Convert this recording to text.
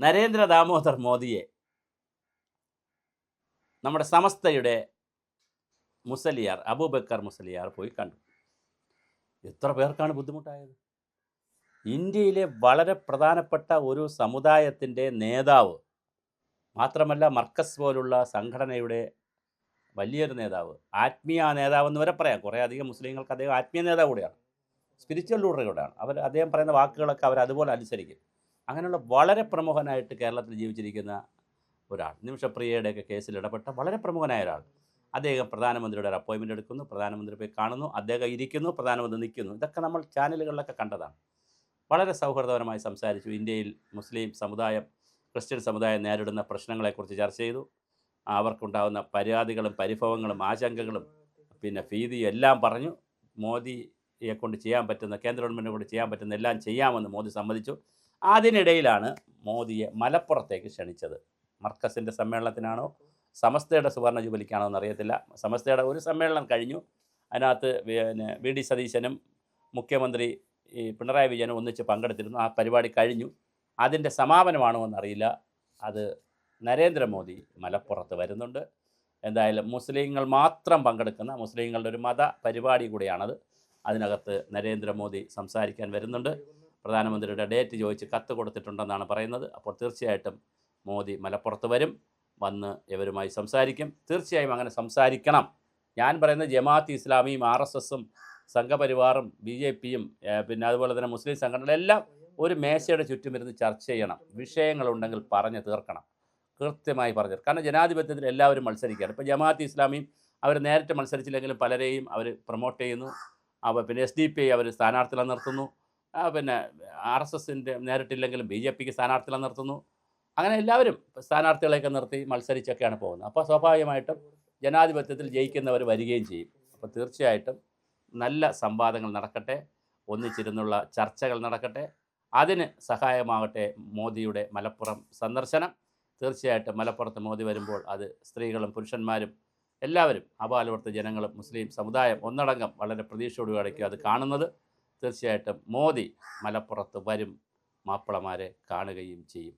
നരേന്ദ്ര ദാമോദർ മോദിയെ നമ്മുടെ സമസ്തയുടെ മുസലിയാർ അബൂബക്കർ മുസലിയാർ പോയി കണ്ടു. എത്ര പേർക്കാണ് ബുദ്ധിമുട്ടായത്? ഇന്ത്യയിലെ വളരെ പ്രധാനപ്പെട്ട ഒരു സമുദായത്തിന്റെ നേതാവ് മാത്രമല്ല മർക്കസ് പോലുള്ള സംഘടനയുടെ വലിയൊരു നേതാവ് ആത്മീയ നേതാവ് എന്ന് വരെ പറയാം. കുറേ അധികം മുസ്ലിങ്ങൾക്ക് അദ്ദേഹം ആത്മീയ നേതാവ് കൂടെയാണ്. സ്പിരിച്വൽ ലീഡർ അവർ അദ്ദേഹം പറയുന്ന വാക്കുകളൊക്കെ അവർ അതുപോലെ അനുസരിക്കും. അങ്ങനെയുള്ള വളരെ പ്രമുഖനായിട്ട് കേരളത്തിൽ ജീവിച്ചിരിക്കുന്ന ഒരാൾ നിമിഷപ്രിയയുടെയൊക്കെ കേസിൽ ഇടപെട്ട വളരെ പ്രമുഖനായ ഒരാൾ. അദ്ദേഹം പ്രധാനമന്ത്രിയുടെ ഒരു അപ്പോയിൻമെന്റ് എടുക്കുന്നു പ്രധാനമന്ത്രി പോയി കാണുന്നു അദ്ദേഹം ഇരിക്കുന്നു പ്രധാനമന്ത്രി നിൽക്കുന്നു. ഇതൊക്കെ നമ്മൾ ചാനലുകളിലൊക്കെ കണ്ടതാണ്. വളരെ സൗഹൃദപരമായി സംസാരിച്ചു. ഇന്ത്യയിൽ മുസ്ലിം സമുദായം ക്രിസ്ത്യൻ സമുദായം നേരിടുന്ന പ്രശ്നങ്ങളെക്കുറിച്ച് ചർച്ച ചെയ്തു. അവർക്കുണ്ടാകുന്ന പരാതികളും പരിഭവങ്ങളും ആശങ്കകളും പിന്നെ ഭീതിയും എല്ലാം പറഞ്ഞു. മോദിയെ കൊണ്ട് ചെയ്യാൻ പറ്റുന്ന കേന്ദ്ര ഗവൺമെന്റിനെ കൊണ്ട് ചെയ്യാൻ പറ്റുന്ന എല്ലാം ചെയ്യാമെന്ന് മോദി സമ്മതിച്ചു. അതിനിടയിലാണ് മോദിയെ മലപ്പുറത്തേക്ക് ക്ഷണിച്ചത്. മർക്കസിന്റെ സമ്മേളനത്തിനാണോ? സമസ്തയുടെ സുവർണ ജൂബിലിക്കാണോ എന്നറിയത്തില്ല. സമസ്തയുടെ ഒരു സമ്മേളനം കഴിഞ്ഞു. അതിനകത്ത് പിന്നെ വി ഡി സതീശനും മുഖ്യമന്ത്രി ഈ പിണറായി വിജയനും ഒന്നിച്ച് പങ്കെടുത്തിരുന്നു. ആ പരിപാടി കഴിഞ്ഞു. അതിന്റെ സമാപനമാണോ എന്നറിയില്ല. അത് നരേന്ദ്രമോദി മലപ്പുറത്ത് വരുന്നുണ്ട്. എന്തായാലും മുസ്ലിങ്ങൾ മാത്രം പങ്കെടുക്കുന്ന മുസ്ലിങ്ങളുടെ ഒരു മത പരിപാടി കൂടിയാണത്. അതിനകത്ത് നരേന്ദ്രമോദി സംസാരിക്കാൻ വരുന്നുണ്ട്. പ്രധാനമന്ത്രിയുടെ ഡേറ്റ് ചോദിച്ച് കത്ത് കൊടുത്തിട്ടുണ്ടെന്നാണ് പറയുന്നത്. അപ്പോൾ തീർച്ചയായിട്ടും മോദി മലപ്പുറത്ത് വരും വന്ന് ഇവരുമായി സംസാരിക്കും. തീർച്ചയായും അങ്ങനെ സംസാരിക്കണം. ഞാൻ പറയുന്ന ജമാഅത്ത് ഇസ്ലാമിയും ആർ എസ് എസും സംഘപരിവാറും ബി ജെ പിയും പിന്നെ അതുപോലെ തന്നെ മുസ്ലിം സംഘടനകളെല്ലാം ഒരു മേശയുടെ ചുറ്റും ഇരുന്ന് ചർച്ച ചെയ്യണം. വിഷയങ്ങളുണ്ടെങ്കിൽ പറഞ്ഞ് തീർക്കണം. കൃത്യമായി പറഞ്ഞു കാരണം ജനാധിപത്യത്തിൽ എല്ലാവരും മത്സരിക്കുകയാണ്. ഇപ്പോൾ ജമാഅത്ത് ഇസ്ലാമിയും അവർ നേരിട്ട് മത്സരിച്ചില്ലെങ്കിലും പലരെയും അവർ പ്രൊമോട്ട് ചെയ്യുന്നു. അവ പിന്നെ എസ് ഡി പി ഐ അവർ സ്ഥാനാർത്ഥികളെ നിർത്തുന്നു. പിന്നെ ആർ എസ് എസിന്റെ നേരിട്ടില്ലെങ്കിലും ബി ജെ പിക്ക് സ്ഥാനാർത്ഥികളെ നിർത്തുന്നു. അങ്ങനെ എല്ലാവരും സ്ഥാനാർത്ഥികളെയൊക്കെ നിർത്തി മത്സരിച്ചൊക്കെയാണ് പോകുന്നത്. അപ്പോൾ സ്വാഭാവികമായിട്ടും ജനാധിപത്യത്തിൽ ജയിക്കുന്നവർ വരികയും ചെയ്യും. അപ്പോൾ തീർച്ചയായിട്ടും നല്ല സംവാദങ്ങൾ നടക്കട്ടെ ഒന്നിച്ചിരുന്നുള്ള ചർച്ചകൾ നടക്കട്ടെ. അതിന് സഹായമാകട്ടെ മോദിയുടെ മലപ്പുറം സന്ദർശനം. തീർച്ചയായിട്ടും മലപ്പുറത്ത് മോദി വരുമ്പോൾ അത് സ്ത്രീകളും പുരുഷന്മാരും എല്ലാവരും അപാലവർത്ത ജനങ്ങളും മുസ്ലിം സമുദായം ഒന്നടങ്കം വളരെ പ്രതീക്ഷയോടുകൂടിയായിരിക്കും അത് കാണുന്നത്. തീർച്ചയായിട്ടും മോദി മലപ്പുറത്ത് വരും മാപ്പിളമാരെ കാണുകയും ചെയ്യും.